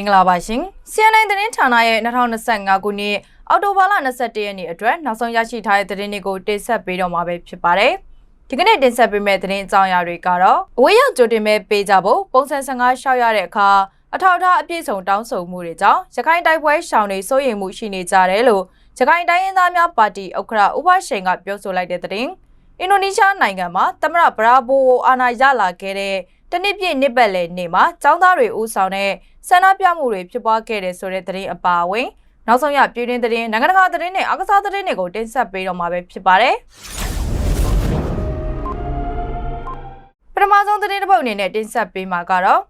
င်္ဂလာပါရှင် CNN သတင်းဌာနရဲ့2025ခုနှစ်အောက်တိုဘာလ21ရက်နေ့အတွက်နောက်ဆုံးရရှိထားတဲ့သတင်းတွေကိုတင်ဆက်ပေးတော့မှာပဲဖြစ်ပါတယ်ဒီကနေ့တင်ဆက်ပေးမယ့်သတင်းအကြောင်းအရာတွေကတော့အဝေးရောက်ကြိုတင်မဲ့ပေးကြဖို့ပုံစံ15ရှောက်ရတဲ့အခါအထောက်အထားအပြည့်စုံတောင်းဆိုမှုတွေကြောင့်ရခိုင်တိုက်ပွဲရှောင်တွေစိုးရိမ်မှုရှိနေကြတယ်လို့ရခိုင်တိုင်းရင်းသားများပါတီဥက္ကဋ္ဌဥပရှိန်ကပြောဆိုလိုက်တဲ့သတင်း အင်ဒိုနီးရှားနိုင်ငံမှာသမရဘရာဘိုအာဏာရလာခဲ့တဲ့တနစ်ပြည့်နှစ်ပတ်လည်နေ့မှာចောင်းသားတွေဦးဆောင်တဲ့ဆန္ဒပြမှုတွေဖြစ်ပွားခဲ့တဲ့ဆိုတဲ့သတင်းအပါအဝင်နောက်ဆုံးရပြည်တွင်းသတင်းနိုင်ငံတကာသတင်းနဲ့အကစားသတင်းတွေကိုတင်ဆက်ပေးတော့မှာပဲဖြစ်ပါတယ်ပထမဆုံးသတင်းတစ်ပုဒ်အနေနဲ့တင်ဆက်ပေးမှာကတော့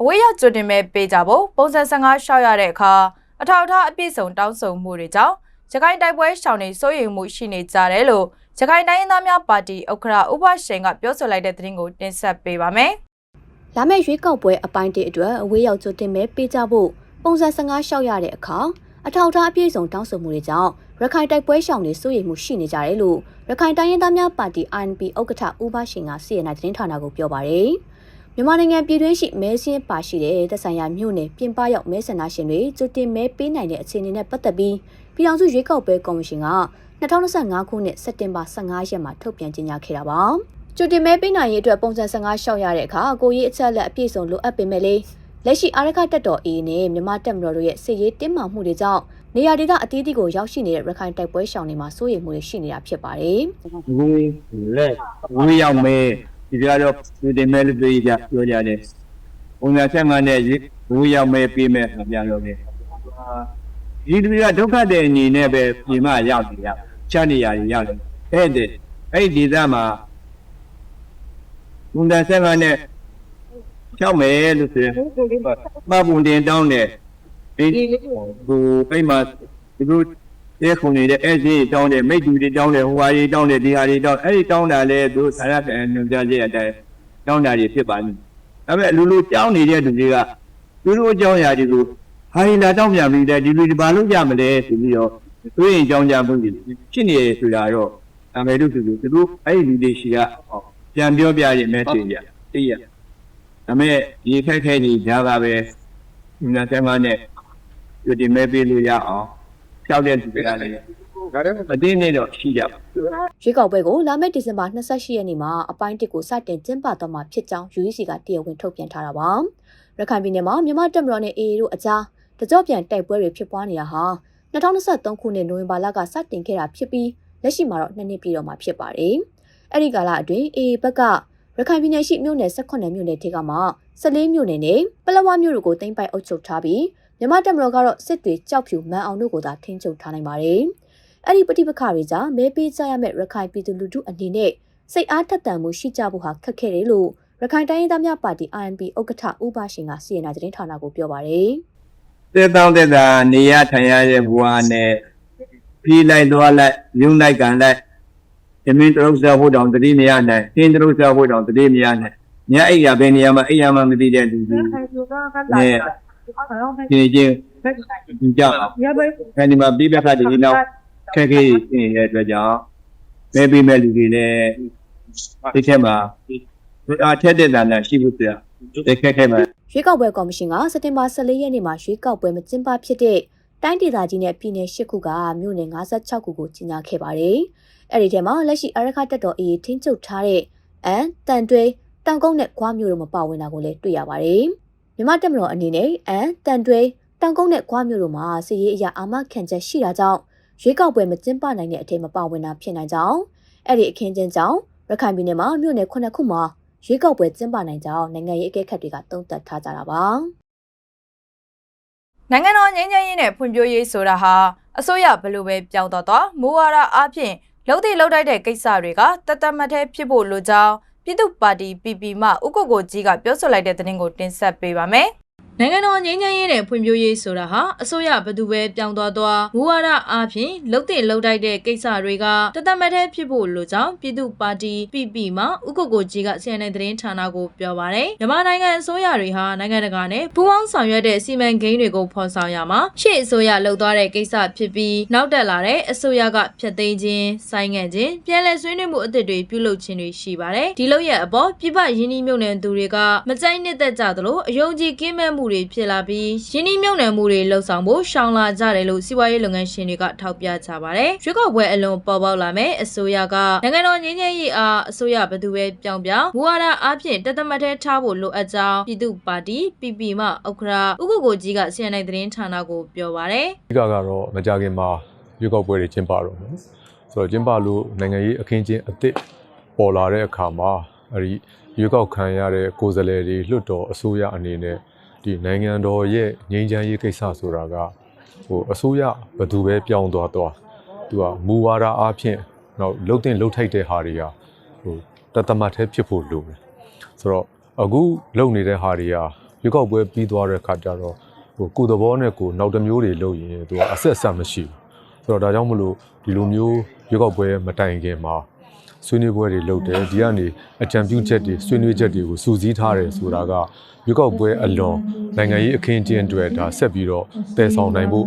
အဝေးရောက်ကြိုတင်မဲ့ပေးကြဖို့ပုံစံ15ရှောက်ရတဲ့အခါအထောက်အထားအပြည့်စုံတောင်းဆိုမှုတွေကြောင့် ရခိုင်တိုက်ပွဲရှောင်နေစိုးရိမ်မှုရှိနေကြတယ်လို့ရခိုင်တိုင်းရင်းသားများပါတီဥက္ကဋ္ဌဥပရှိန်ကပြောဆိုလိုက်တဲ့သတင်းကိုတင်ဆက်ပေးပါမယ်။လာမယ့်ရွေးကောက်ပွဲအပိုင်းတစ်အတွက်အဝေးရောက်ကြိုတင်မဲ့ပေးကြဖို့ပုံစံ15ရှောက်ရတဲ့အခါအထောက်အထားအပြည့်စုံတောင်းဆိုမှုတွေကြောင့်ရခိုင်တိုက်ပွဲရှောင်တွေစိုးရိမ်မှုရှိနေကြတယ်လို့ရခိုင်တိုင်းရင်းသားများပါတီ INP ဥက္ကဋ္ဌဦးဘရှင်က CNN သတင်းဌာနကိုပြောပါရယ်မြန်မာနိုင်ငံပြည်တွင်းရှိမဲစင်းပါရှိတဲ့သက်ဆိုင်ရာမြို့နယ်ပြင်ပရောက်မဲဆန္ဒရှင်တွေကြိုတင်မဲပေးနိုင်တဲ့အခြေအနေနဲ့ပတ်သက်ပြီး ပြည်ထောင်စုရွေးကောက်ပွဲကော်မရှင်က2025ခုနှစ်စက်တင်ဘာ15ရက်မှာထုတ်ပြန်ကြေညာခဲ့တာပါ။ကြိုတင်မဲပေးနိုင်ရေးအတွက်ပုံစံ15ရှောက်ရတဲ့အခါကိုရေးအချက်လက်အပြည့်စုံလိုအပ်ပေမဲ့လေလက်ရှိအာရခတက်တော် A နဲ့မြန်မာတက်မတော်တို့ရဲ့စစ်ရေးတင်းမာမှုတွေကြောင့်နေရာဒေသအသီးသီးကိုရောက်ရှိနေတဲ့ရခိုင်တိုက်ပွဲရှောင်တွေမှာစိုးရိမ်မှုတွေရှိနေတာဖြစ်ပါတယ်။ဝေးလက်ဝေးရောက်မယ်ဒီကြတော့ဒီတင်မဲ့လို့ပြောကြပြောကြတယ်ပုံစံဆက်မှနဲ့ဝေးရောက်မယ်ပြီးမယ်ဆိုပြန်လို့လေ ဒီလူကဒုက္ခတဲ့အနေနဲ့ပဲပြင်မရောက်နေရချနေရရောက်တယ်အဲ့ဒီအဲ့ဒီဒေသမှာပုံစံဆက်မှနဲ့ဖြောက်မယ်လို့ဆိုရင်မပုံတင်တောင်းတယ်ဒီဟိုအဲ့မှာဒီလိုတဲခုန်နေတဲ့အဲ့ဒီတောင်းတယ်မိတ်တူတွေတောင်းတယ်ဟိုဟာတွေတောင်းတယ်ဒီဟာတွေတောင်းအဲ့ဒီတောင်းတာလဲသူဆရာကညွှန်ကြားချက်အတိုင်းတောင်းတာတွေဖြစ်ပါလိမ့်ဒါပေမဲ့လူလူတောင်းနေတဲ့သူတွေကသူတို့အကြောင်းအရာတွေကို ဟာရင်လာတောင်းပြန်ပြီးတဲ့ဒီလူဒီဘာလို့ကြမလဲဆိုပြီးတော့သူရင်အကြောင်းကြမှုတွေဖြစ်နေရဆိုတာတော့အမေတို့သူတို့သူတို့အဲ့ဒီလူတွေရှိကပြန်ပြောပြရမယ်တင်ကြသိရဒါပေမဲ့ဒီခက်ခဲနေကြတာပဲညဆမ်းမနဲ့ဒီမဲပေးလို့ရအောင်ကြောက်တဲ့သူတွေကလည်းအတင်းနေတော့ရှိကြပါရွေးကောက်ပွဲကိုလာမယ့်ဒီဇင်ဘာ28ရက်နေ့မှာအပိုင်းတစ်ကိုစတင်ကျင်းပသွားမှာဖြစ်ကြောင်း UEC ကတရားဝင်ထုတ်ပြန်ထားတာပါ။ရခိုင်ပြည်နယ်မှာမြန်မာတပ်မတော်နဲ့ AA တို့အကြားတ ကြော့ပြန်တိုက်ပွဲတွေဖြစ်ပွားနေတာဟာ2023ခုနှစ်နိုဝင်ဘာလကစတင်ခဲ့တာဖြစ်ပြီးလက်ရှိမှာတော့နှစ်နှစ်ပြည့်တော့မှာဖြစ်ပါတယ်။အဲ့ဒီကာလအတွင်း AA ဘက်ကရခိုင်ပြည်နယ်ရှိမြို့နယ်18မြို့နယ်ထိကမှ14မြို့နယ်နဲ့ပလောဝမြို့တို့ကိုတင်ပိုက်အုပ်ချုပ်ထားပြီးမြန်မာတပ်မတော်ကတော့စစ်တွေကြောက်ဖြူမန်အောင်တို့ကိုသာထိန်းချုပ်ထားနိုင်ပါတယ်။အဲ့ဒီပဋိပက္ခတွေကြောင့်မဲပေးကြရမယ့်ရခိုင်ပြည်သူလူထုအနေနဲ့စိတ်အားထက်သန်မှုရှိကြဖို့ဟာခက်ခဲတယ်လို့ရခိုင်တိုင်းရင်းသားများပါတီ INP ဥက္ကဋ္ဌဦးပါရှင်ကစီရင်နာသတင်းဌာနကိုပြောပါတယ် တဲ့တောင်းတဲ့တာနေရထိုင်ရတဲ့ဘဝနဲ့ပြီးလိုက်သွားလိုက်ယုံလိုက်ကန်လိုက်ဇမင်းတရုပ်စားဖို့တောင်တတိမရနိုင်သင်တရုပ်စားဖို့တောင်တတိမရနိုင်ညအိယာပဲနေရာမှာအိယာမှမသိတဲ့လူကြီးနဲ့ဒီချင်းဒီကြောင့်အဲဒီမှာပြီးပြတ်တဲ့ဒီနောက်ခက်ခဲနေတဲ့အတွက်ကြောင့်ပဲပြီးမဲ့လူတွေလည်းဒီထက်မှာ အားထက်တဲ့တာနဲ့ရှိဖို့ပြတဲ့ခက်ခဲမှာ။ရွေးကောက်ပွဲကော်မရှင်ကစက်တင်ဘာ14ရက်နေ့မှာရွေးကောက်ပွဲမကျင်းပဖြစ်တဲ့တိုင်းဒေသကြီးနဲ့ပြည်နယ်၈ခုကမြို့နယ်56ခုကိုကြီးညာခဲ့ပါတယ်။အဲ့ဒီထဲမှာလက်ရှိအရခတက်တော်အေးထင်းချုပ်ထားတဲ့အန်တန်တွဲတန်ကုန်းနဲ့ခွားမြို့တို့မပါဝင်တာကိုလည်းတွေ့ရပါတယ်။မြမတက်မတော်အနေနဲ့အန်တန်တွဲတန်ကုန်းနဲ့ခွားမြို့တို့မှာစီရေးအရာအာမခံချက်ရှိတာကြောင့်ရွေးကောက်ပွဲမကျင်းပနိုင်တဲ့အထိမပါဝင်တာဖြစ်နိုင်ကြောင်းအဲ့ဒီအခင်းချင်းကြောင့်ရခိုင်ပြည်နယ်မှာမြို့နယ်9ခုမှာ ရွေးကောက်ပွဲကျင်းပနိုင်ကြောင်းနိုင်ငံရေးအကဲခတ်တွေကသုံးသပ်ထားကြတာပါနိုင်ငံတော်ငြိမ်းချမ်းရေးနဲ့ဖွံ့ဖြိုးရေးဆိုတာဟာအစိုးရဘယ်လိုပဲပြောင်းတော့တော့မူဝါဒအဖြစ်လုံးတိလုံးတိုက်တဲ့ကိစ္စတွေကတသက်မထဲဖြစ်ဖို့လိုကြောင်းပြည်သူ့ပါတီ PP မှဥက္ကိုကိုကြီးကပြောဆိုလိုက်တဲ့သတင်းကိုတင်ဆက်ပေးပါမယ်။နိုင်ငံတော်ငြိမ်းချမ်းရေးနဲ့ဖွံ့ဖြိုးရေးဆိုတာဟာအစိုးရဘယ်သူပဲပြောင်းသွားသွားမူဝါဒအဖြစ်လုံးတိလုံးတိုက်တဲ့ကိစ္စတွေကတသက်မထဲဖြစ်ဖို့လိုကြောင်းပြည်သူ့ပါတီ PP မှဥက္ကိုကိုကြီးက CNN သတင်းဌာနကိုပြောပါတယ်။မြန်မာနိုင်ငံအစိုးရတွေဟာနိုင်ငံတကာနဲ့ပူးပေါင်းဆောင်ရွက်တဲ့စီမံကိန်းတွေကိုဖော်ဆောင်ရမှာရှေ့အစိုးရလှုပ်သွားတဲ့ကိစ္စဖြစ်ပြီးနောက်တက်လာတဲ့အစိုးရကဖျက်သိမ်းခြင်းဆိုင်းငံ့ခြင်းပြည်လဲဆွေးနွေးမှုအသစ်တွေပြုလုပ်ခြင်းတွေရှိပါတယ်။ဒီလို့ရဲ့အပေါ်ပြပရင်းနှီးမြုပ်နှံသူတွေကမကြိုက်နှစ်သက်ကြသလိုအယုံကြည်ကင်းမဲ့မှုမှုတွေဖြစ်လာပြီးရင်းနှီးမြှုပ်နှံမှုတွေလှုပ်ဆောင်ဖို့ရှောင်လာကြတယ်လို့စီးပွားရေးလုပ်ငန်းရှင်တွေကထောက်ပြကြပါတယ်ရွေးကောက်ပွဲအလွန်ပေါ်ပေါက်လာမယ်အစိုးရကနိုင်ငံတော်ငြိမ်းချမ်းရေးအားအစိုးရဘယ်သူပဲပြောင်းပြောင်းမူဝါဒအားဖြင့်တသက်မထဲထားဖို့လိုအပ်ကြောင်းပြည်သူ့ပါတီ PP မှဥက္ကရာဥက္ကုကိုကြီးက CNI သတင်းဌာနကိုပြောပါတယ်အဓိကကတော့မကြခင်မှာရွေးကောက်ပွဲတွေကျင်းပတော့မယ်ဆိုတော့ကျင်းပလို့နိုင်ငံရေးအခင်းကျင်းအသစ်ပေါ်လာတဲ့အခါမှာအဲဒီရွေးကောက်ခံရတဲ့ကိုယ်စားလှယ်တွေလွှတ်တော်အစိုးရအနေနဲ့ ဒီနိုင်ငံတော်ရဲ့ငြိမ်းချမ်းရေးကိစ္စဆိုတာကဟိုအစိုးရဘယ်သူပဲပြောင်းသွားသွားသူကမူဝါဒအားဖြင့်တော့လှုပ်တင်လှုပ်ထိုက်တဲ့ဟာတွေကဟိုတသမတ်သေးဖြစ်ဖို့လိုတယ်ဆိုတော့အခုလုပ်နေတဲ့ဟာတွေကရွေးကောက်ပွဲပြီးသွားတဲ့အခါကျတော့ဟိုကိုယ်သဘောနဲ့ကိုယ်နောက်တစ်မျိုးတွေလုပ်ရင်သူကအဆက်အဆက်မရှိဘူးဆိုတော့ဒါကြောင့်မလို့ဒီလိုမျိုးရွေးကောက်ပွဲမတိုင်ခင်မှာ ဆွေးနွေးပွဲတွေလုပ်တယ်ဒီကနေအကြံပြုချက်တွေဆွေးနွေးချက်တွေကိုစူးစီးထားတယ်ဆိုတာကရွေးကောက်ပွဲအလွန်နိုင်ငံရေးအခင်းအကျင်းတွေဒါဆက်ပြီးတော့တည်ဆောင်နိုင်ဖို့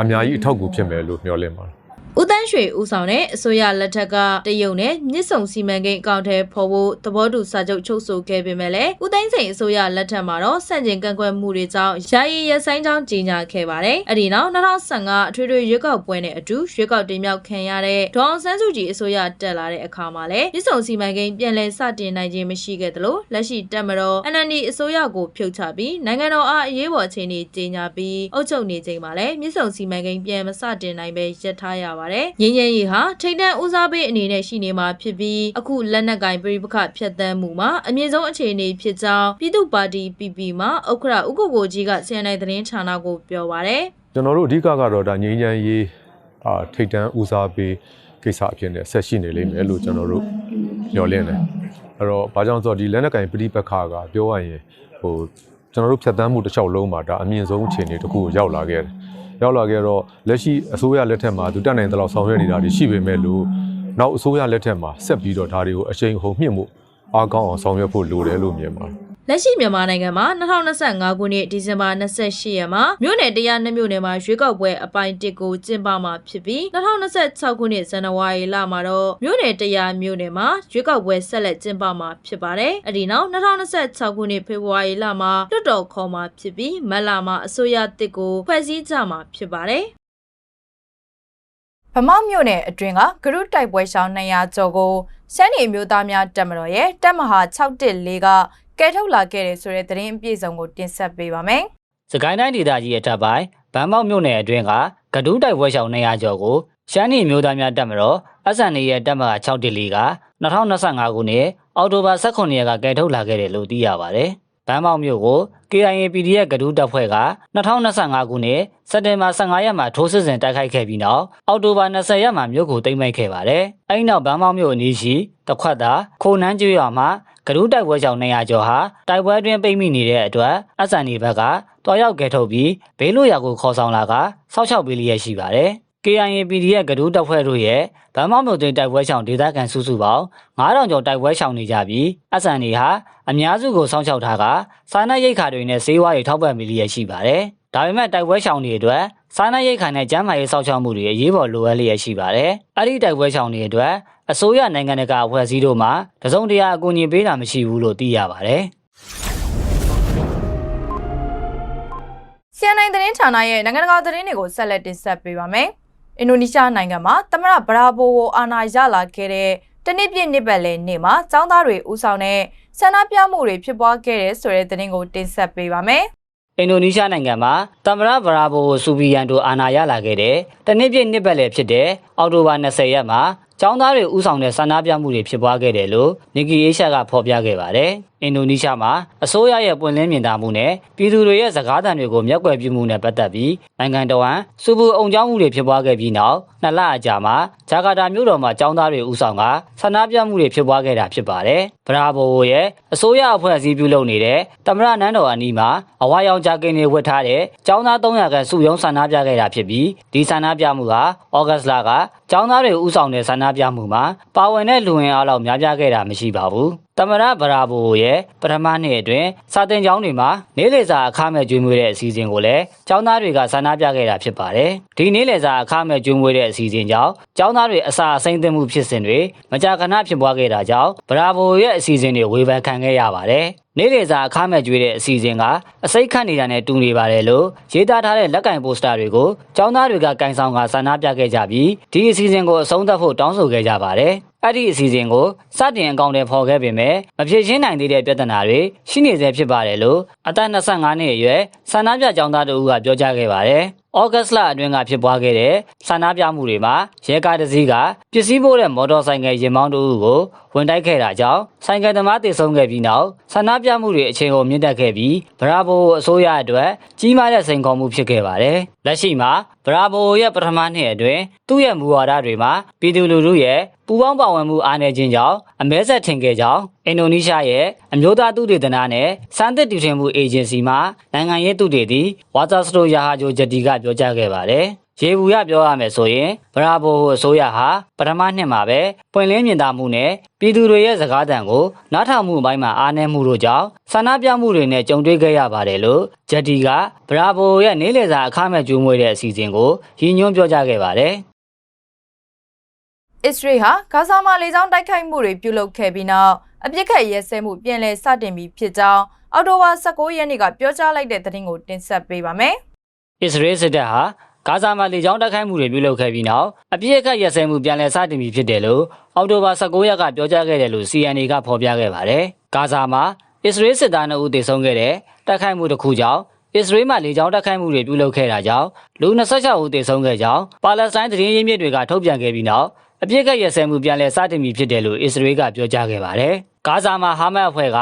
အများကြီးအထောက်အကူဖြစ်မယ်လို့မျှော်လင့်ပါတယ် ဦးတန်းရွှေဦးဆောင်တဲ့အစိုးရလက်ထက်ကတရုတ်နဲ့မြစ်ဆုံစီမံကိန်းအကောင့်ထဲဖော်ဖို့သဘောတူစာချုပ်ချုပ်ဆိုခဲ့ပေမဲ့လည်းဦးသိန်းစိန်အစိုးရလက်ထက်မှာတော့စန့်ကျင်ကန့်ကွက်မှုတွေကြောင့်ယာယီရပ်ဆိုင်းကြောင်းကြေညာခဲ့ပါတယ်။အဲဒီနောက်2015အထွေထွေရွေးကောက်ပွဲနဲ့အတူရွေးကောက်တင်မြှောက်ခံရတဲ့ဒေါအောင်ဆန်းစုကြည်အစိုးရတက်လာတဲ့အခါမှာလည်းမြစ်ဆုံစီမံကိန်းပြန်လည်စတင်နိုင်ခြင်းမရှိခဲ့သလိုလက်ရှိတက်မတော် NND အစိုးရကိုဖြုတ်ချပြီးနိုင်ငံတော်အားအရေးပေါ်အခြေအနေကြေညာပြီးအုပ်ချုပ်နေချိန်မှာလည်းမြစ်ဆုံစီမံကိန်းပြန်မစတင်နိုင်ပဲရပ်ထားရပါတယ်။ငင်းငယ်ရီဟာထိတ်တန့်ဦးစားပေးအနေနဲ့ရှိနေမှာဖြစ်ပြီးအခုလက်နက်ကင်ပြိပခဖြတ်တန်းမှုမှာအမြင့်ဆုံးအခြေအနေဖြစ်ကြောင်းပြည်သူ့ပါတီ PP မှဥက္ခရာဥက္ကုကိုကြီးက CNI သတင်းဌာနကိုပြောပါရယ်ကျွန်တော်တို့အဓိကကတော့ဒါငြိမ်းချမ်းရေးအာထိတ်တန်းဦးစားပေးကိစ္စအဖြစ်နဲ့ဆက်ရှိနေလိမ့်မယ်လို့ကျွန်တော်တို့ညှော်လင့်တယ်အဲ့တော့ဘာကြောင့်ဆိုတော့ဒီလက်နက်ကင်ပြိပက္ခကပြောရရင်ဟိုကျွန်တော်တို့ဖြတ်တန်းမှုတစ်လျှောက်လုံးမှာဒါအမြင့်ဆုံးအခြေအနေတစ်ခုကိုရောက်လာခဲ့တယ် ရောက်လာခဲ့တော့လက်ရှိအစိုးရလက်ထက်မှာသူတက်နိုင်တဲ့လောက်ဆောင်ရွက်နေတာတွေရှိပေမဲ့လို့နောက်အစိုးရလက်ထက်မှာဆက်ပြီးတော့ဒါတွေကိုအချိန်ဟုန်မြင့်မှုအားကောင်းအောင်ဆောင်ရွက်ဖို့လိုတယ်လို့မြင်ပါတယ် လက်ရှိမြန်မာနိုင်ငံမှာ2025ခုနှစ်ဒီဇင်ဘာ28ရက်မှာမြို့နယ်တရားနှစ်မြို့နယ်မှာရွေးကောက်ပွဲအပိုင်း1ကိုကျင်းပမှာဖြစ်ပြီး2026ခုနှစ်ဇန်နဝါရီလမှာတော့မြို့နယ်တရားမြို့နယ်မှာရွေးကောက်ပွဲဆက်လက်ကျင်းပမှာဖြစ်ပါတယ်။အဲဒီနောက်2026ခုနှစ်ဖေဖော်ဝါရီလမှာလွှတ်တော်ခေါ်မှာဖြစ်ပြီးမတ်လမှာအစိုးရတစ်ကိုဖွဲ့စည်းကြမှာဖြစ်ပါတယ်။ဗမောက်မြို့နယ်အတွင်းကဂရုတိုက်ပွဲရှောင်း200ကျော်ကိုရှမ်းပြည်မျိုးသားများတပ်မတော်ရဲ့တပ်မဟာ614က ကဲထုတ်လာခဲ့တဲ့ဆိုတဲ့သတင်းအပြည့်စုံကိုတင်ဆက်ပေးပါမယ်။စကိုင်းတိုင်းဒေသကြီးရဲ့တပ်ပိုင်းဗန်းမောက်မြို့နယ်အတွင်းကကဒူးတိုက်ပွဲရှောင်200ကျော်ကိုရှမ်းပြည်မျိုးသားများတပ်မတော် SNA ရဲ့တပ်မဟာ614က2025ခုနှစ်အောက်တိုဘာ18ရက်ကကဲထုတ်လာခဲ့တယ်လို့သိရပါတယ်။ဗန်းမောက်မြို့ကို KIA PDF ကဒူးတပ်ဖွဲ့က2025ခုနှစ်စက်တင်ဘာ15ရက်မှာထိုးစစ်ဆင်တိုက်ခိုက်ခဲ့ပြီးနောက်အောက်တိုဘာ20ရက်မှာမြို့ကိုသိမ်းပိုက်ခဲ့ပါတယ်။အဲဒီနောက်ဗန်းမောက်မြို့အနီးရှိတခွတ်သာခိုနန်းကျွော်မှာ ကဒူးတိုက်ပွဲရှောင်200ကျော်ဟာတိုက်ပွဲအတွင်းပိတ်မိနေတဲ့အတွက် SNA ဘက်ကတွားရောက်ကဲထုတ်ပြီးဘေးလွတ်ရာကိုခေါ်ဆောင်လာကစောက်ချောက်ပေးလျက်ရှိပါတယ်။ KIA PDF ကဒူးတပ်ဖွဲ့တို့ရဲ့ဗန်းမောက်မြို့တွင်တိုက်ပွဲရှောင်ဒေသခံစုစုပေါင်း9000ကျော်တိုက်ပွဲရှောင်နေကြပြီး SNA ဟာအများစုကိုစောင့်ရှောက်ထားကစားနပ်ရိက္ခာတွေနဲ့ဆေးဝါးတွေထောက်ပံ့ပေးလျက်ရှိပါတယ်။ ဒါပေမဲ့တိုက်ပွဲရှောင်တွေအတွက်စားနပ်ရိက္ခာနဲ့ကျန်းမာရေးစောင့်ရှောက်မှုတွေအရေးပေါ်လိုအပ်လျက်ရှိပါတယ်။အဲ့ဒီတိုက်ပွဲရှောင်တွေအတွက်အစိုးရနိုင်ငံတကာအဖွဲ့အစည်းတို့မှတစုံတရာအကူအညီပေးတာမရှိဘူးလို့သိရပါတယ်။ CNN သတင်းဌာနရဲ့နိုင်ငံတကာသတင်းတွေကိုဆက်လက်တင်ဆက်ပေးပါမယ်။အင်ဒိုနီးရှားနိုင်ငံမှာသမရဗရာဘိုကိုအာဏာရလာခဲ့တဲ့တနစ်ပြည့်နှစ်ပတ်လည်နေ့မှာចောင်းသားတွေဥဆောင်တဲ့ဆန္ဒပြမှုတွေဖြစ်ပွားခဲ့တဲ့ဆိုတဲ့သတင်းကိုတင်ဆက်ပေးပါမယ်။ အင်ဒိုနီးရှားနိုင်ငံမှာတမရဗရာဘိုစူဘီယန်တို့အာဏာရလာခဲ့တဲ့တနစ်ပြည့်နှစ်ပတ်လည်ဖြစ်တဲ့အောက်တိုဘာ20ရက်မှာចောင်းသားတွေဥဆောင်တဲ့ဆန္ဒပြမှုတွေဖြစ်ပွားခဲ့တယ်လို့နီကီအေရှာကဖော်ပြခဲ့ပါတယ်။ အင်ဒိုနီးရှားမှာအစိုးရရဲ့ပွင့်လင်းမြင်သာမှုနဲ့ပြည်သူတွေရဲ့စကားသံတွေကိုမျက်ကွယ်ပြုမှုနဲ့ပတ်သက်ပြီးနိုင်ငံတော်ဝန်စူပူအုံကြောင်းမှုတွေဖြစ်ပွားခဲ့ပြီးနောက်နှစ်လအကြာမှာဂျာကာတာမြို့တော်မှာចောင်းသားတွေဥဆောင်ကဆန္ဒပြမှုတွေဖြစ်ပွားခဲ့တာဖြစ်ပါတယ်။ဗရာဘိုရဲ့အစိုးရအဖွဲ့အစည်းပြုလုပ်နေတဲ့တမရနန်းတော်အနီးမှာအဝါရောင်ဂျာကင်တွေဝတ်ထားတဲ့ចောင်းသား300ခန့်စုရုံးဆန္ဒပြခဲ့တာဖြစ်ပြီးဒီဆန္ဒပြမှုဟာဩဂတ်လကចောင်းသားတွေဥဆောင်တဲ့ဆန္ဒပြမှုမှာပါဝင်တဲ့လူဝင်အားလောက်များပြားခဲ့တာမရှိပါဘူး။ တတမရဗရာဘိုရဲ့ပထမနှစ်အတွင်းစာတင်ကျောင်းတွေမှာနေ့လည်စာအခမဲ့ကျွေးမွေးတဲ့အစီအစဉ်ကိုလည်းကျောင်းသားတွေကဆန္ဒပြခဲ့တာဖြစ်ပါတယ်။ဒီနေ့လည်စာအခမဲ့ကျွေးမွေးတဲ့အစီအစဉ်ကြောင့်ကျောင်းသားတွေအစာအစိမ့်သိမ်းမှုဖြစ်စဉ်တွေမကြာခဏဖြစ်ပွားခဲ့တာကြောင့်ဗရာဘိုရဲ့အစီအစဉ်တွေဝေဖန်ခံခဲ့ရပါတယ်။နေ့လည်စာအခမဲ့ကျွေးတဲ့အစီအစဉ်ကအစိတ်ခတ်နေတာနဲ့တူနေပါတယ်လို့ရေးသားထားတဲ့လက်ကင်ပိုစတာတွေကိုကျောင်းသားတွေကကင်ဆောင်ကဆန္ဒပြခဲ့ကြပြီးဒီအစီအစဉ်ကိုအဆုံးသတ်ဖို့တောင်းဆိုခဲ့ကြပါတယ်။ အဲ့ဒီအစီအစဉ်ကိုစတင်အကောင့်တွေဖော်ခဲ့ပေမဲ့မဖြေရှင်းနိုင်သေးတဲ့ပြဿနာတွေရှိနေဆဲဖြစ်ပါတယ်လို့အသက်25နှစ်အရွယ်ဆန္ဒပြကျောင်းသားတို့ကပြောကြားခဲ့ပါတယ်။ဩဂတ်စ်လအတွင်းကဖြစ်ပွားခဲ့တဲ့ဆန္ဒပြမှုတွေမှာရဲကားတစ်စီးကပစ္စည်းပို့တဲ့မော်တော်ဆိုင်ကယ်ရင်မောင်းတို့ကိုဝင်တိုက်ခဲ့တာကြောင့်ဆိုင်ကယ်သမားတေဆုံးခဲ့ပြီးနောက်ဆန္ဒပြမှုတွေအချိန်ကိုမြင့်တက်ခဲ့ပြီးဗရာဘိုအစိုးရအတွက်ကြီးမားတဲ့စိန်ခေါ်မှုဖြစ်ခဲ့ပါတယ်။လက်ရှိမှာဗရာဘိုရဲ့ပထမနှစ်အတွင်းသူ့ရဲ့မူဝါဒတွေမှာပြည်သူလူထုရဲ့ပူးပေါင်းပါဝင်မှုအားနည်းခြင်းကြောင့်အမဲဆက်ထင်ခဲ့ကြောင်းအင်ဒိုနီးရှားရဲ့အမျိုးသားသုတေသနနဲ့စမ်းသစ်တည်ထွင်မှုအေဂျင်စီမှနိုင်ငံရေးသုတေသီဝါတာစတိုယာဟာဂျိုဂျက်တီကပြောကြားခဲ့ပါတယ်။ ရေဘူးရပြောရမယ်ဆိုရင်ဗရာဘိုအစိုးရဟာပထမနှစ်မှာပဲပွင့်လင်းမြင်သာမှုနဲ့ပြည်သူတွေရဲ့စကားသံကိုနားထောင်မှုအပိုင်းမှာအားနည်းမှုတို့ကြောင့်ဆန္ဒပြမှုတွေနဲ့ကြုံတွေ့ခဲ့ရပါတယ်လို့ဂျက်တီကဗရာဘိုရဲ့နေလေစာအခမဲ့ကျွေးမွေးတဲ့အစီအစဉ်ကိုရည်ညွှန်းပြောကြားခဲ့ပါတယ်။အစ္စရေးဟာဂါဇာမှာလေကြောင်းတိုက်ခိုက်မှုတွေပြုလုပ်ခဲ့ပြီးနောက်အပြစ်ခတ်ရဲစဲမှုပြန်လည်စတင်ပြီးဖြစ်ကြောင်းအော်တိုဝါ19ရက်နေ့ကပြောကြားလိုက်တဲ့သတင်းကိုတင်ဆက်ပေးပါမယ်။အစ္စရေးစစ်တပ်ဟာ ဂါဇာမှာလေကြောင်းတိုက်ခိုက်မှုတွေပြုလုပ်ခဲ့ပြီးနောက်အပြစ်အခတ်ရစဲမှုပြန်လည်စတင်ပြီးဖြစ်တယ်လို့အောက်တိုဘာ19ရက်ကပြောကြားခဲ့တယ်လို့ CNA ကဖော်ပြခဲ့ပါတယ်။ဂါဇာမှာအစ္စရေးစစ်သား2ဦးသေဆုံးခဲ့တဲ့တိုက်ခိုက်မှုတစ်ခုကြောင့်အစ္စရေးမှလေကြောင်းတိုက်ခိုက်မှုတွေပြုလုပ်ခဲ့တာကြောင့်လူ26ဦးသေဆုံးခဲ့ကြောင်းပါလက်စတိုင်းသတင်းရင်းမြစ်တွေကထုတ်ပြန်ခဲ့ပြီးနောက်အပြစ်အခတ်ရစဲမှုပြန်လည်စတင်ပြီးဖြစ်တယ်လို့အစ္စရေးကပြောကြားခဲ့ပါတယ်။ဂါဇာမှာဟာမတ်အဖွဲ့က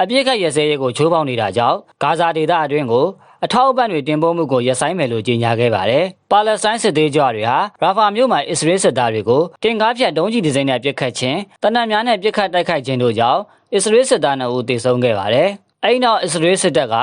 အပြစ်အခတ်ရစဲရေးကိုချိုးဖောက်နေတာကြောင့်ဂါဇာဒေသအတွင်းကို အထောက်အပံ့တွေတင်ပို့မှုကိုရပ်ဆိုင်းမယ်လို့ကြေညာခဲ့ပါတယ်။ပါလက်စတိုင်းစစ်သေးကြွတွေဟာရာဖာမြို့မှာအစ္စရေးစစ်သားတွေကိုတင်ကားဖြတ်ဒုံးကျည်ဒီဇိုင်းနဲ့ပစ်ခတ်ခြင်းတနက်များနဲ့ပစ်ခတ်တိုက်ခိုက်ခြင်းတို့ကြောင့်အစ္စရေးစစ်သား2ဦးသေဆုံးခဲ့ပါတယ်။အဲဒီနောက်အစ္စရေးစစ်တပ်က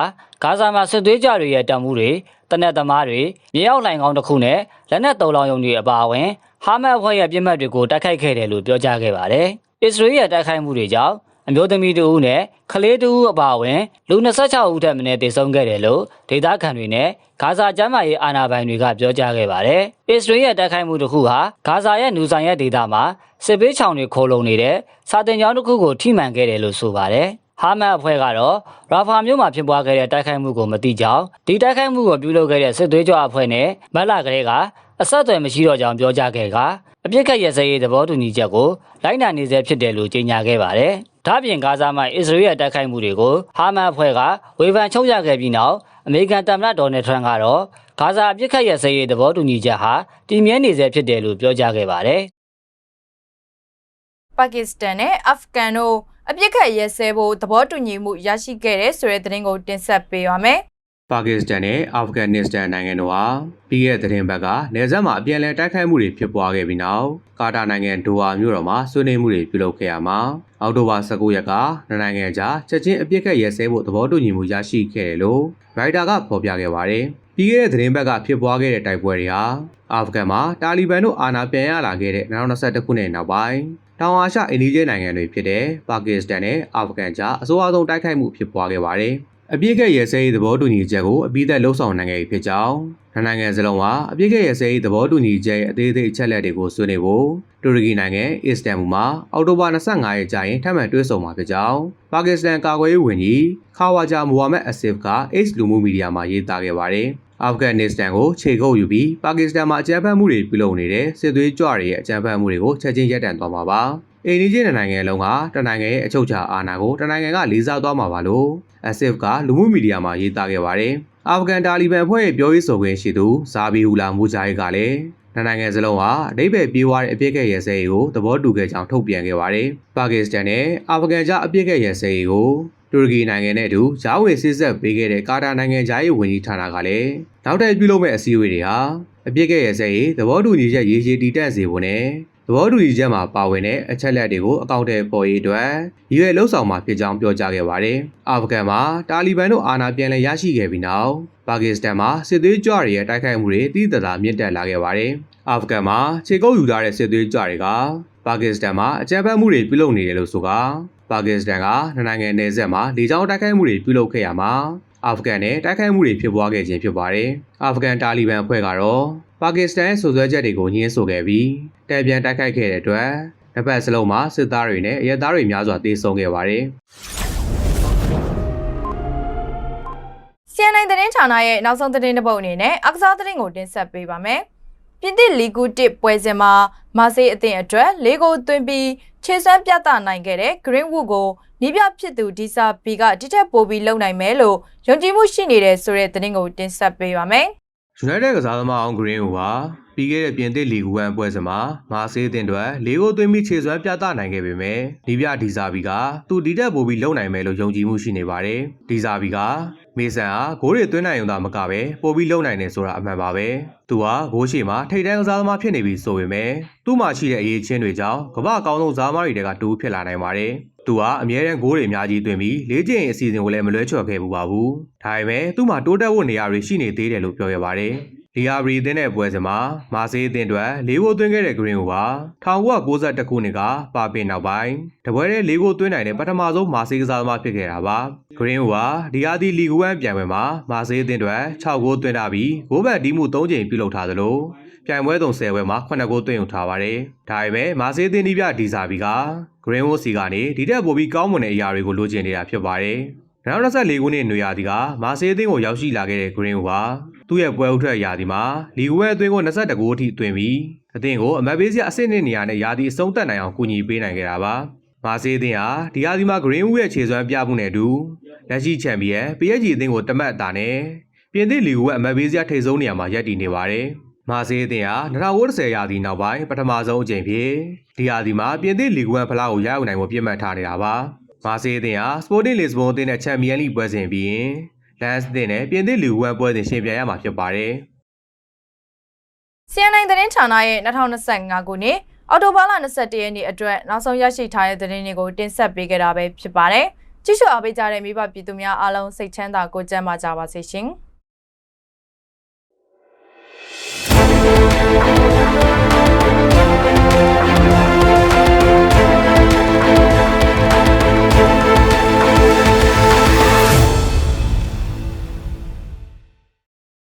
ဂါဇာမှာစစ်သွေးကြွတွေရဲ့တံမှုတွေတနက်သမားတွေမြေရောက်လိုင်ကောင်းတစ်ခုနဲ့လက်နက်တုံလောင်ယုံတွေအပါအဝင်ဟာမတ်အဖွဲ့ရဲ့ပြစ်မှတ်တွေကိုတိုက်ခိုက်ခဲ့တယ်လို့ပြောကြားခဲ့ပါတယ်။အစ္စရေးရဲ့တိုက်ခိုက်မှုတွေကြောင့် အမျိုးသမီးတဦးနဲ့ကလေးတဦးအပါအဝင်လူ26ဦးထက်မနည်းသေဆုံးခဲ့တယ်လို့ဒေသခံတွေနဲ့ဂါဇာကျမ်းမာရေးအာဏာပိုင်တွေကပြောကြားခဲ့ပါတယ်။အစ္စရေးရဲ့တိုက်ခိုက်မှုတစ်ခုဟာဂါဇာရဲ့နူဆိုင်ရဲ့ဒေသမှာစစ်ပေးချောင်တွေခိုးလုံနေတဲ့စာတင်ကျောင်းတစ်ခုကိုထိမှန်ခဲ့တယ်လို့ဆိုပါတယ်။ဟာမတ်အဖွဲ့ကတော့ရာဖာမြို့မှာဖြစ်ပွားခဲ့တဲ့တိုက်ခိုက်မှုကိုမသိကြောင်းဒီတိုက်ခိုက်မှုကိုပြုလုပ်ခဲ့တဲ့စစ်သွေးကြွအဖွဲ့နဲ့မက်လာကလေးကအဆက်အသွယ်မရှိတော့ကြောင်းပြောကြားခဲ့ကအပြစ်ခတ်ရစရေးသဘောတူညီချက်ကိုလိုက်နာနေဆဲဖြစ်တယ်လို့ကြေညာခဲ့ပါတယ်။ ဒါ့ပြင်ဂါဇာမှာအစ္စရေးရဲ့တိုက်ခိုက်မှုတွေကိုဟာမတ်အဖွဲ့ကဝေဖန်ချုပ်ရခဲ့ပြီးနောက်အမေရိကန်သမ္မတဒေါ်နယ်ထရန့်ကတော့ဂါဇာအပြစ်ခတ်ရစရေးသဘောတူညီချက်ဟာတည်မြဲနေဆဲဖြစ်တယ်လို့ပြောကြားခဲ့ပါတယ်။ပါကစ္စတန်နဲ့အာဖဂန်တို့အပြစ်ခတ်ရဲစဲဖို့သဘောတူညီမှုရရှိခဲ့တဲ့ဆိုတဲ့သတင်းကိုတင်ဆက်ပေးပါမယ်။ ပါကစ္စတန်နဲ့အာဖဂန်နစ္စတန်နိုင်ငံတို့ဟာပြီးခဲ့တဲ့သတင်းပတ်ကနယ်စပ်မှာအပြန်အလှန်တိုက်ခိုက်မှုတွေဖြစ်ပွားခဲ့ပြီးနောက်ကာတာနိုင်ငံဒိုဟာမြို့တော်မှာဆွေးနွေးမှုတွေပြုလုပ်ခဲ့ရမှာအောက်တိုဘာ19ရက်ကနှစ်နိုင်ငံကြားချက်ချင်းအပြစ်ခတ်ရဲစဲဖို့သဘောတူညီမှုရရှိခဲ့တယ်လို့ရိုက်တာကဖော်ပြခဲ့ပါတယ်။ပြီးခဲ့တဲ့သတင်းပတ်ကဖြစ်ပွားခဲ့တဲ့တိုက်ပွဲတွေဟာအာဖဂန်မှာတာလီဘန်တို့အာဏာပြန်ရလာခဲ့တဲ့2021ခုနှစ်နောက်ပိုင်းတောင်အာရှအိန္ဒိယနိုင်ငံတွေဖြစ်တဲ့ပါကစ္စတန်နဲ့အာဖဂန်ကြားအဆိုအဆုံးတိုက်ခိုက်မှုဖြစ်ပွားခဲ့ပါတယ်။ အပြစ်ကရဲစဲရေးသဘောတူညီချက်ကိုအပြီးသက်လှုပ်ဆောင်နိုင်ခဲ့ပြီဖြစ်ကြောင်းနိုင်ငံစလုံးကအပြစ်ကရဲစဲရေးသဘောတူညီချက်ရဲ့အသေးသေးအချက်လက်တွေကိုဆွေးနွေးဖို့တူရကီနိုင်ငံအစ္စတန်ဘူမှာအောက်တိုဘာ25ရက်ကြာရင်ထပ်မံတွေ့ဆုံမှာဖြစ်ကြောင်းပါကစ္စတန်ကာကွယ်ရေးဝန်ကြီးခါဝါဂျာမူဟာမက်အဆစ်က X လူမှုမီဒီယာမှာရေးသားခဲ့ပါတယ်။အာဖဂန်နစ္စတန်ကိုခြေကုပ်ယူပြီးပါကစ္စတန်မှာအကြမ်းဖက်မှုတွေပြုလုပ်နေတဲ့စစ်သွေးကြွတွေရဲ့အကြမ်းဖက်မှုတွေကိုချက်ချင်းရပ်တန့်သွားမှာပါ။ အိန္ဒိယနိုင်ငံလုံးကတနိုင်ငံရဲ့အချုပ်အခြာအာဏာကိုတနိုင်ငံကလေးစားသွားမှာပါလို့အဆစ်ကလူမှုမီဒီယာမှာရေးသားခဲ့ပါတယ်။အာဖဂန်တာလီဘန်အဖွဲ့ရဲ့ပြောရေးဆိုခွင့်ရှိသူဇာဘီဟူလာမူဂျာဟစ်ကလည်းနိုင်ငံစလုံးဟာအဓိပ္ပာယ်ပြေးသွားတဲ့အပြစ်ကဲ့ရဲစဲရေးကိုသဘောတူခဲ့ကြောင်းထုတ်ပြန်ခဲ့ပါတယ်။ပါကစ္စတန်နဲ့အာဖဂန်ကြားအပြစ်ကဲ့ရဲစဲရေးကိုတူရကီနိုင်ငံနဲ့အတူဂျားဝင်စစ်ဆက်ပေးခဲ့တဲ့ကာတာနိုင်ငံသားရေးဝန်ကြီးဌာနကလည်းနောက်ထပ်ပြုလုပ်မဲ့အစည်းအဝေးတွေဟာအပြစ်ကဲ့ရဲစဲရေးသဘောတူညီချက်ရေးရှည်တည်တံ့စေဖို့နဲ့ သဘောတူညီချက်မှာပါဝင်တဲ့အချက်လက်တွေကိုအကောင့်ထဲပေါ်ရေးအတွက်ရည်ရွယ်လှုပ်ဆောင်မှာဖြစ်ကြောင်းပြောကြားခဲ့ပါတယ်။အာဖဂန်မှာတာလီဘန်တို့အာဏာပြန်လည်ရရှိခဲ့ပြီးနောက်ပါကစ္စတန်မှာစစ်သွေးကြွတွေရဲ့တိုက်ခိုက်မှုတွေတည်တသာမြင့်တက်လာခဲ့ပါတယ်။အာဖဂန်မှာခြေကုပ်ယူထားတဲ့စစ်သွေးကြွတွေကပါကစ္စတန်မှာအကြမ်းဖက်မှုတွေပြုလုပ်နေတယ်လို့ဆိုကာပါကစ္စတန်ကနှစ်နိုင်ငံနယ်စပ်မှာလေကြောင်းတိုက်ခိုက်မှုတွေပြုလုပ်ခဲ့ရမှာ အာဖဂန်နဲ့တိုက်ခိုက်မှုတွေဖြစ်ပွားခဲ့ခြင်းဖြစ်ပါတယ်။အာဖဂန်တာလီဘန်အဖွဲ့ကတော့ပါကစ္စတန်ရဲ့ဆိုဆွဲချက်တွေကိုညှင်းဆိုခဲ့ပြီးတံပြန်တိုက်ခိုက်ခဲ့တဲ့အတွက်တစ်ဖက်စလုံးမှာစစ်သားတွေနဲ့အရက်သားတွေများစွာတေဆုံးခဲ့ပါတယ်။ CNN သတင်းဌာနရဲ့နောက်ဆုံးသတင်းတစ်ပုဒ်အနေနဲ့အကစားသတင်းကိုတင်ဆက်ပေးပါမယ်။ ပြင်သစ်လီဂူတစ်ပွဲစဉ်မှာမာဆေးအသင်းအတွက်၄ဂိုးသွင်းပြီးခြေစွမ်းပြသနိုင်ခဲ့တဲ့ Greenwood ကိုနီးပြဖြစ်သူဒီစာဘီကတိထက်ပိုပြီးလုံနိုင်မယ်လို့ယုံကြည်မှုရှိနေတဲ့ဆိုတဲ့သတင်းကိုတင်ဆက်ပေးပါမယ်။ United ကစားသမားအောင်ဂရင်းဟူဟာပြီးခဲ့တဲ့ပြင်သစ်လီဂူဝမ်ပွဲစဉ်မှာမာဆေးအသင်းအတွက်၄ဂိုးသွင်းပြီးခြေစွမ်းပြသနိုင်ခဲ့ပေမဲ့ဒီပြဒီဇာဘီကသူဒီတက်ပိုပြီးလုံနိုင်မယ်လို့ယုံကြည်မှုရှိနေပါတယ်။ဒီဇာဘီက မေဆန်ဟာဂိုးတွေသွင်းနိုင်ုံသာမကပဲပိုပြီးလုံနိုင်တယ်ဆိုတာအမှန်ပါပဲ။သူဟာဂိုးရှိမှာထိတ်တန်းကစားသမားဖြစ်နေပြီဆိုပေမဲ့သူ့မှာရှိတဲ့အရေးချင်းတွေကြောင့်ကမ္ဘာအကောင်းဆုံးဇာမားတွေကတူဖြစ်လာနိုင်ပါတယ်။သူဟာအမြဲတမ်းဂိုးတွေအများကြီးသွင်းပြီးလေးကျင်အစီအစဉ်ကိုလည်းမလွဲချော်ခဲ့ဘူးပါဘူး။ဒါပေမဲ့သူ့မှာတိုးတက်ဖို့နေရာတွေရှိနေသေးတယ်လို့ပြောရပါတယ်။ လီယာဘရီအသင်းတဲ့ပွဲစဉ်မှာမာဆေးအသင်းအတွက်၄ဂိုးသွင်းခဲ့တဲ့ဂရင်းဟူဟာ1992ခုနှစ်ကပါပင်နောက်ပိုင်းတပွဲတဲ့၄ဂိုးသွင်းနိုင်တဲ့ပထမဆုံးမာဆေးကစားသမားဖြစ်ခဲ့တာပါဂရင်းဟူဟာဒီယာဒီလီဂူဝမ်ပြန်ပွဲမှာမာဆေးအသင်းအတွက်6ဂိုးသွင်းထားပြီးဂိုးဘက်ဒီမှု3ချိန်ပြုလုပ်ထားသလိုပြိုင်ပွဲတုံ10ပွဲမှာ9ဂိုးသွင်းယူထားပါတယ်ဒါပေမဲ့မာဆေးအသင်းဒီပြဒီစာဘီကဂရင်းဟူစီကနေဒီတက်ပိုပြီးကောင်းမွန်တဲ့အရာတွေကိုလိုချင်နေတာဖြစ်ပါတယ်2024ခုနှစ်နွေရာသီကမာဆေးအသင်းကိုရောက်ရှိလာခဲ့တဲ့ဂရင်းဟူဟာ သူ့ရဲ့ပွဲဥထွက်ရာသီမှာလီဂူဝဲအသင်းကို22ဂိုးအထိသွင်းပြီးအသင်းကိုအမတ်ပေးစရာအဆင့်နှစ်နေရာနဲ့ရာသီအဆုံးသတ်နိုင်အောင်ကူညီပေးနိုင်ခဲ့တာပါ။မာဆေးအသင်းဟာဒီရာသီမှာဂရင်းဝူရဲ့ခြေစွမ်းပြမှုနဲ့အတူလက်ရှိချန်ပီယံ PSG အသင်းကိုတမတ်အတာနဲ့ပြင်သစ်လီဂူဝဲအမတ်ပေးစရာထိပ်ဆုံးနေရာမှာရပ်တည်နေပါတယ်။မာဆေးအသင်းဟာ2010ရာသီနောက်ပိုင်းပထမဆုံးအကြိမ်ဖြစ်ဒီရာသီမှာပြင်သစ်လီဂူဝဲဖလားကိုရယူနိုင်ဖို့ပြစ်မှတ်ထားနေတာပါ။မာဆေးအသင်းဟာ Sporting Lisbon အသင်းနဲ့ချန်ပီယံလိပွဲစဉ်ပြီးရင် လန်စ်သင်းနဲ့ပြင်သစ်လူဝမ်ပွဲစဉ်ရှင်ပြိုင်ရမှာဖြစ်ပါတယ်။ CNN သတင်းဌာနရဲ့2025ခုနှစ်အော်တိုဘာလ21ရက်နေ့အတွက်နောက်ဆုံးရရှိထားတဲ့သတင်းတွေကိုတင်ဆက်ပေးခဲ့တာပဲဖြစ်ပါတယ်။ကြည့်ရှုအားပေးကြတဲ့မိဘပြည်သူများအားလုံးစိတ်ချမ်းသာကိုကြမ်းပါကြပါစေရှင်။